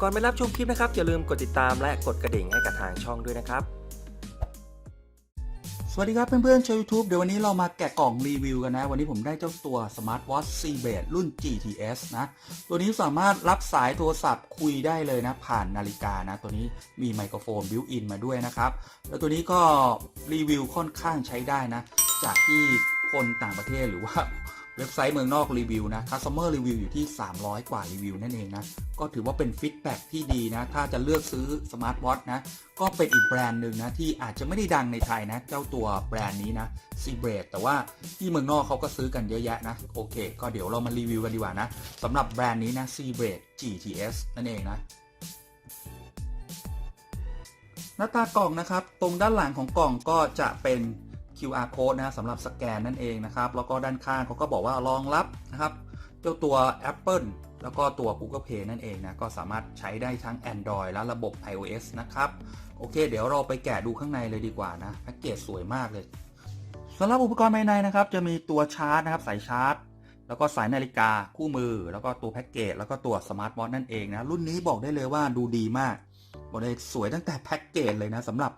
ก่อนไปรับชมคลิปนะครับอย่าลืมกดติดตามและกดกระดิ่งให้กับทางช่องด้วยนะครับ สวัสดีครับเพื่อนๆชาว YouTube เดี๋ยววันนี้เรามาแกะกล่องรีวิวกันนะ วันนี้ผมได้เจ้าตัว Smart Watch C b a d รุ่น GTS นะ ตัวนี้สามารถรับสายโทรศัพท์คุยได้เลยนะ ผ่านนาฬิกานะ ตัวนี้มีไมโครโฟนบิวอินมาด้วยนะครับ แล้วตัวนี้ก็รีวิวค่อนข้างใช้ได้นะ จากที่คนต่างประเทศหรือว่า เว็บไซต์เมืองนอกรีวิวนะ Customer Review อยู่ที่ 300 กว่ารีวิวนั่นเองนะ ก็ถือว่าเป็นฟีดแบ็กที่ดีนะ ถ้าจะเลือกซื้อสมาร์ทวอทนะ ก็เป็นอีกแบรนด์หนึ่งนะ ที่อาจจะไม่ได้ดังในไทยนะ เจ้าตัวแบรนด์นี้นะ c b r a d แต่ว่าที่เมืองนอกเขาก็ซื้อกันเยอะแยะนะ โอเค ก็เดี๋ยวเรามารีวิวกันดีกว่านะสำหรับแบรนด์นี้นะ c b r a d GTS นั่นเองนะหน้าตากล่องนะครับ ตรงด้านหลังของกล่องก็จะเป็น QR code นะสำหรับสแกนนั่นเองนะครับ แล้วก็ด้านข้างเขาก็บอกว่ารองรับนะครับเจ้าตัว Apple แล้วก็ตัว Google Play นั่นเองนะ ก็สามารถใช้ได้ทั้ง Android และระบบ iOS นะครับ โอเค เดี๋ยวเราไปแกะดูข้างในเลยดีกว่านะแพ็กเกจสวยมากเลยสำหรับอุปกรณ์ภายในนะครับ จะมีตัวชาร์จนะครับสายชาร์จ แล้วก็สายนาฬิกาคู่มือ แล้วก็ตัวแพ็กเกจแล้วก็ตัวสมาร์ทวอทนั่นเองนะ รุ่นนี้บอกได้เลยว่าดูดีมาก บอกเลยสวยตั้งแต่แพ็กเกจเลยนะสำหรับ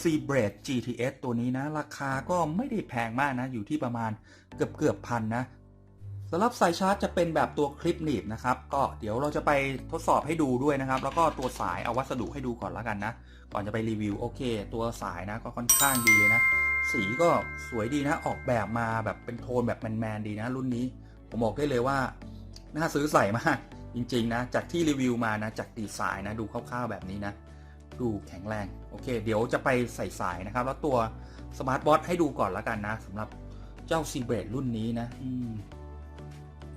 c b r a d GTS ตัวนี้นะ ราคาก็ไม่ได้แพงมากนะ อยู่ที่ประมาณเกือบเกือบพันนะสำหรับสายชาร์จจะเป็นแบบตัวคลิปหนีบนะครับ ก็เดี๋ยวเราจะไปทดสอบให้ดูด้วยนะครับ แล้วก็ตัวสายเอาวัสดุให้ดูก่อนแล้วกันนะ ก่อนจะไปรีวิวโอเค ตัวสายนะก็ค่อนข้างดีเลยนะ สีก็สวยดีนะ ออกแบบมาแบบเป็นโทนแบบแมนๆดีนะ รุ่นนี้ ผมบอกได้เลยว่าน่าซื้อใส่มาก จริงๆนะจากที่รีวิวมานะจากดีไซน์นะดูคร่าวๆแบบนี้นะ ดูแข็งแรงโอเค เดี๋ยวจะไปใส่สายนะครับ แล้วตัวสมาร์ทบอทให้ดูก่อนแล้วกันนะสำหรับเจ้าซีเบรดรุ่นนี้นะ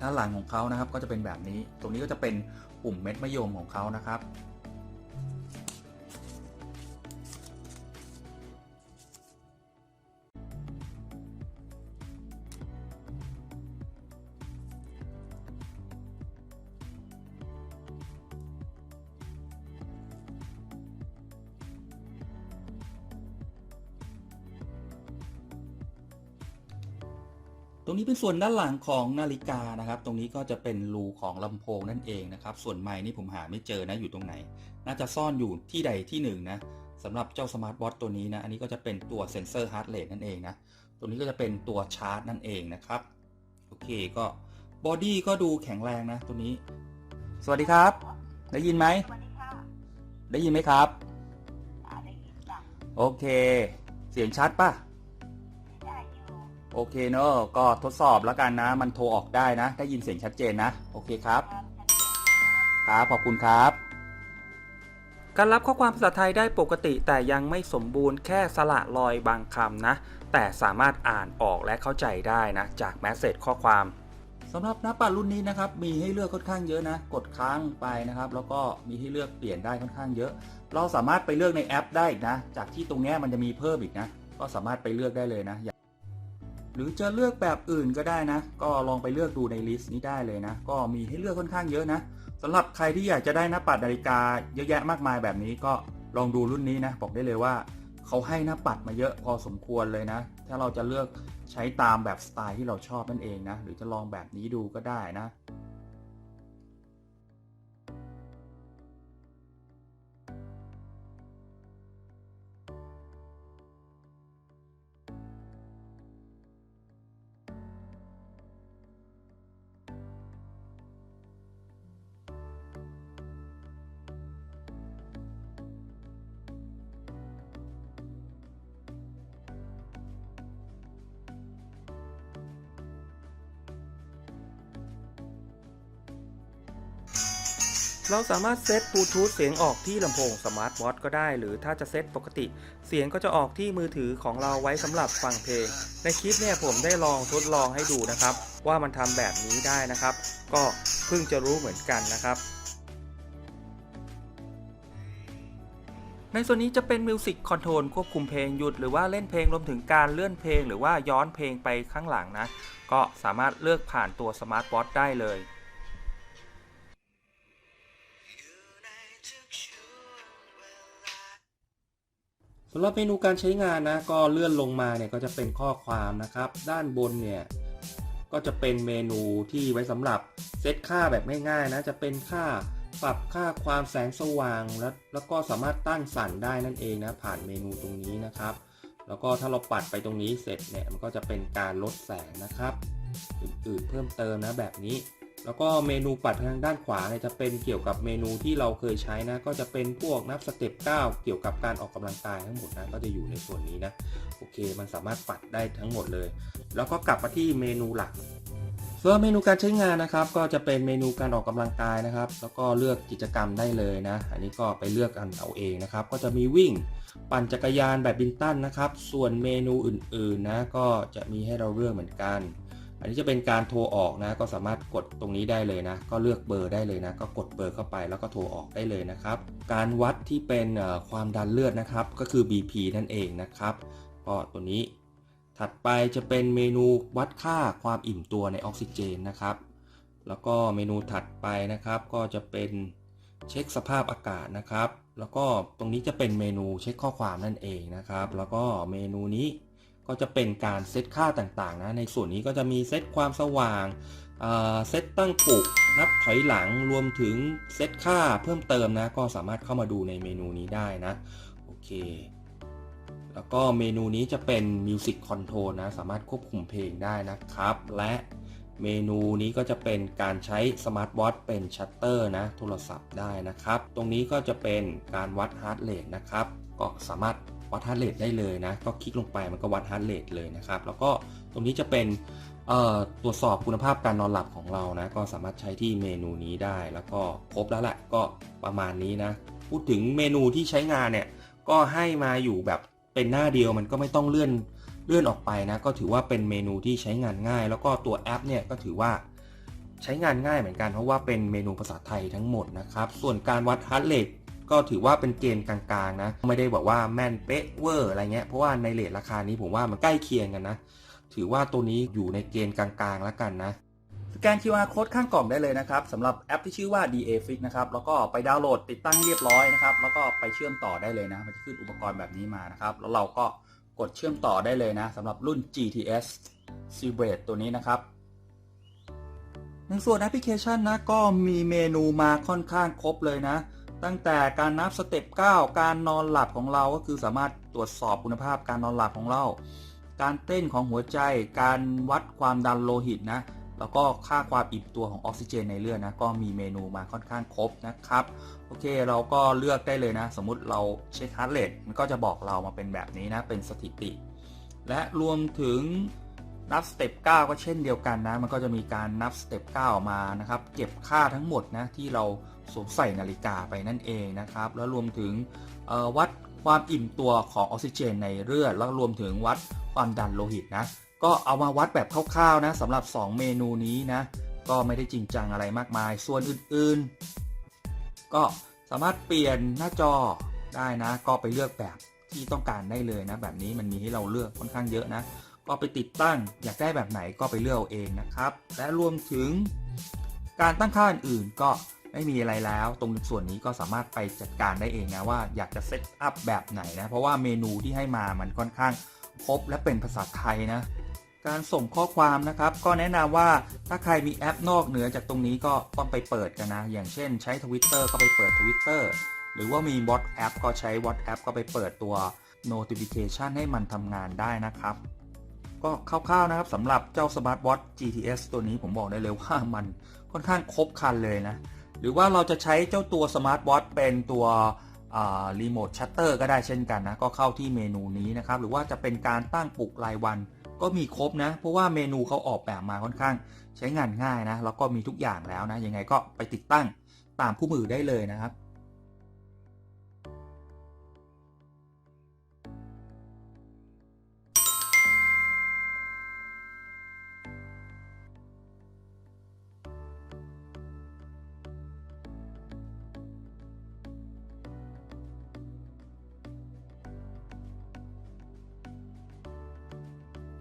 ด้านหลังของเขานะครับก็จะเป็นแบบนี้ ตรงนี้ก็จะเป็นปุ่มเม็ดมะยมของเขานะครับ รงนี้เป็นส่วนด้านหลังของนาฬิกานะครับ ตรงนี้ก็จะเป็นรูของลำโพงนั่นเองนะครับ ส่วนไมค์นี่ผมหาไม่เจอนะอยู่ตรงไหน น่าจะซ่อนอยู่ที่ใดที่หนึ่งนะสำหรับเจ้าสมาร์ทวอทตัวนี้นะ อันนี้ก็จะเป็นตัวเซ็นเซอร์ฮาร์ดเรทนั่นเองนะตรงนี้ก็จะเป็นตัวชาร์จนั่นเองนะครับ โอเคก็บอดี้ก็ดูแข็งแรงนะตัวนี้ สวัสดีครับ ได้ยินไหมสวัสดีค่ะได้ยินไหมครับอ่าได้ยินจ้ะโอเค เสียงชัดป่ะได้อยู่ โอเคเนอะก็ทดสอบแล้วกันนะ มันโทรออกได้นะ ได้ยินเสียงชัดเจนนะ โอเคครับ ครับ ขอบคุณครับ การรับข้อความภาษาไทยได้ปกติแต่ยังไม่สมบูรณ์แค่สละรอยบางคำนะ แต่สามารถอ่านออกและเข้าใจได้นะ จากแมสเซจข้อความสำหรับหน้าปัดรุ่นนี้นะครับ มีให้เลือกค่อนข้างเยอะนะ กดค้างไปนะครับ แล้วก็มีให้เลือกเปลี่ยนได้ค่อนข้างเยอะ เราสามารถไปเลือกในแอปได้อีกนะ จากที่ตรงนี้มันจะมีเพิ่มอีกนะ ก็สามารถไปเลือกได้เลยนะ รือจะเลือกแบบอื่นก็ได้นะ ก็ลองไปเลือกดูในลิสต์นี้ได้เลยนะ ก็มีให้เลือกค่อนข้างเยอะนะสำหรับใครที่อยากจะได้หน้าปัดนาฬิกาเยอะแยะมากมายแบบนี้ก็ลองดูรุ่นนี้นะ บอกได้เลยว่าเขาให้หน้าปัดมาเยอะพอสมควรเลยนะ ถ้าเราจะเลือกใช้ตามแบบสไตล์ที่เราชอบนั่นเองนะ หรือจะลองแบบนี้ดูก็ได้นะ เราสามารถเซตบลูทูธเสียงออกที่ลำโพงสมาร์ทวอทก็ได้ หรือถ้าจะเซตปกติ เสียงก็จะออกที่มือถือของเราไว้สำหรับฟังเพลง ในคลิปเนี่ยผมได้ลองทดลองให้ดูนะครับ ว่ามันทำแบบนี้ได้นะครับ ก็เพิ่งจะรู้เหมือนกันนะครับในส่วนนี้จะเป็น Music Control ควบคุมเพลงหยุดหรือว่าเล่นเพลงรวมถึงการเลื่อนเพลง หรือว่าย้อนเพลงไปข้างหลังนะ ก็สามารถเลือกผ่านตัวสมาร์ทวอทได้เลย สำหรับเมนูการใช้งานนะก็เลื่อนลงมาเนี่ยก็จะเป็นข้อความนะครับ ด้านบนเนี่ยก็จะเป็นเมนูที่ไว้สำหรับเซตค่าแบบง่ายๆนะจะเป็นค่าปรับค่าความแสงสว่างแล้วแล้วก็สามารถตั้งสั่นได้นั่นเองนะผ่านเมนูตรงนี้นะครับ แล้วก็ถ้าเราปัดไปตรงนี้เสร็จเนี่ยมันก็จะเป็นการลดแสงนะครับ อื่นๆเพิ่มเติมนะแบบนี้ แล้วก็เมนูปัดทางด้านขวาเนี่ยจะเป็นเกี่ยวกับเมนูที่เราเคยใช้นะ ก็จะเป็นพวกนับสเต็ป9เกี่ยวกับการออกกำลังกายทั้งหมดนะก็จะอยู่ในส่วนนี้นะโอเค มันสามารถปัดได้ทั้งหมดเลย แล้วก็กลับมาที่เมนูหลักส่วนเมนูการใช้งานนะครับ ก็จะเป็นเมนูการออกกำลังกายนะครับ แล้วก็เลือกกิจกรรมได้เลยนะ อันนี้ก็ไปเลือกกันเอาเองนะครับ ก็จะมีวิ่ง ปั่นจักรยานแบบบินตันนะครับ ส่วนเมนูอื่นๆนะก็จะมีให้เราเลือกเหมือนกัน อันนี้จะเป็นการโทรออกนะ ก็สามารถกดตรงนี้ได้เลยนะ ก็เลือกเบอร์ได้เลยนะ ก็กดเบอร์เข้าไปแล้วก็โทรออกได้เลยนะครับ การวัดที่เป็นความดันเลือดนะครับ ก็คือ BP นั่นเองนะครับก็ตัวนี้ ถัดไปจะเป็นเมนูวัดค่าความอิ่มตัวในออกซิเจนนะครับ แล้วก็เมนูถัดไปนะครับ ก็จะเป็นเช็คสภาพอากาศนะครับ แล้วก็ตรงนี้จะเป็นเมนูเช็คข้อความนั่นเองนะครับ แล้วก็เมนูนี้ ก็จะเป็นการเซตค่าต่างๆนะในส่วนนี้ก็จะมีเซตความสว่างเซตตั้งปลุกนับถอยหลังรวมถึงเซตค่าเพิ่มเติมนะ ก็สามารถเข้ามาดูในเมนูนี้ได้นะ โอเค แล้วก็เมนูนี้จะเป็น Music Control นะ สามารถควบคุมเพลงได้นะครับ และเมนูนี้ก็จะเป็นการใช้สมาร์ทวอทเป็นชัตเตอร์นะ โทรศัพท์ได้นะครับ ตรงนี้ก็จะเป็นการวัดฮาร์ดเรทนะครับ ก็สามารถ วัดฮาร์ดเรทได้เลยนะ ก็คลิกลงไปมันก็วัดฮาร์ดเรทเลยนะครับ แล้วก็ตรงนี้จะเป็นตรวจสอบคุณภาพการนอนหลับของเรานะ ก็สามารถใช้ที่เมนูนี้ได้ แล้วก็ครบแล้วแหละก็ประมาณนี้นะ พูดถึงเมนูที่ใช้งานเนี่ย ก็ให้มาอยู่แบบเป็นหน้าเดียวมันก็ไม่ต้องเลื่อนเลื่อนออกไปนะ ก็ถือว่าเป็นเมนูที่ใช้งานง่าย แล้วก็ตัวแอปเนี่ยก็ถือว่าใช้งานง่ายเหมือนกันเพราะว่าเป็นเมนูภาษาไทยทั้งหมดนะครับ ส่วนการวัดฮาร์ดเรท ก็ถือว่าเป็นเกณฑ์กลางๆนะ ไม่ได้บอกว่าแม่นเป๊ะเวอร์อะไรเงี้ย เพราะว่าในเลทราคานี้ผมว่ามันใกล้เคียงกันนะ ถือว่าตัวนี้อยู่ในเกณฑ์กลางๆแล้วกันนะสแกน QR code ข้างกล่องได้เลยนะครับสำหรับแอปที่ชื่อว่า DA Fix นะครับ แล้วก็ไปดาวน์โหลดติดตั้งเรียบร้อยนะครับ แล้วก็ไปเชื่อมต่อได้เลยนะ มันจะขึ้นอุปกรณ์แบบนี้มานะครับ แล้วเราก็กดเชื่อมต่อได้เลยนะสำหรับรุ่น GTS c b r a d e ตัวนี้นะครับในส่วนแอปพลิเคชันนะก็มีเมนูมาค่อนข้างครบเลยนะ ตั้งแต่การนับสเต็ป9การนอนหลับของเราก็คือสามารถตรวจสอบคุณภาพการนอนหลับของเรา การเต้นของหัวใจ การวัดความดันโลหิตนะ แล้วก็ค่าความอิ่มตัวของออกซิเจนในเลือดนะ ก็มีเมนูมาค่อนข้างครบนะครับ โอเคเราก็เลือกได้เลยนะ สมมุติเราเช็คฮาร์ดเรทมันก็จะบอกเรามาเป็นแบบนี้นะ เป็นสถิติ และรวมถึง นับสเต็ป9ก็เช่นเดียวกันนะ มันก็จะมีการนับสเต็ป9ออกมานะครับ เก็บค่าทั้งหมดนะที่เราสวมใส่นาฬิกาไปนั่นเองนะครับ แล้วรวมถึงวัดความอิ่มตัวของออกซิเจนในเลือด แล้วรวมถึงวัดความดันโลหิตนะ ก็เอามาวัดแบบคร่าวๆนะสำหรับ 2 เมนูนี้นะ ก็ไม่ได้จริงจังอะไรมากมาย ส่วนอื่นๆ ก็สามารถเปลี่ยนหน้าจอได้นะ ก็ไปเลือกแบบที่ต้องการได้เลยนะ แบบนี้มันมีให้เราเลือกค่อนข้างเยอะนะ ก็ไปติดตั้ง อยากได้แบบไหนก็ไปเลือกเอาเองนะครับ และรวมถึงการตั้งค่าอื่นๆก็ไม่มีอะไรแล้ว ตรงส่วนนี้ก็สามารถไปจัดการได้เองนะว่าอยากจะเซตอัพแบบไหนนะ เพราะว่าเมนูที่ให้มามันค่อนข้างครบและเป็นภาษาไทยนะ การส่งข้อความนะครับ ก็แนะนำว่าถ้าใครมีแอปนอกเหนือจากตรงนี้ก็ต้องไปเปิดกันนะ อย่างเช่นใช้ Twitter ก็ไปเปิด Twitter หรือว่ามี WhatsApp ก็ใช้ WhatsApp ก็ไปเปิดตัว notification ให้มันทำงานได้นะครับ ก็คร่าวๆนะครับสำหรับเจ้า Smart Watch GTS ตัวนี้ผมบอกได้เลยว่ามันค่อนข้างครบครันเลยนะ หรือว่าเราจะใช้เจ้าตัว Smart Watch เป็นตัวรีโมทชัตเตอร์ก็ได้เช่นกันนะ ก็เข้าที่เมนูนี้นะครับ หรือว่าจะเป็นการตั้งปลุกรายวันก็มีครบนะ เพราะว่าเมนูเขาออกแบบมาค่อนข้างใช้งานง่ายนะ แล้วก็มีทุกอย่างแล้วนะ ยังไงก็ไปติดตั้งตามคู่มือได้เลยนะครับ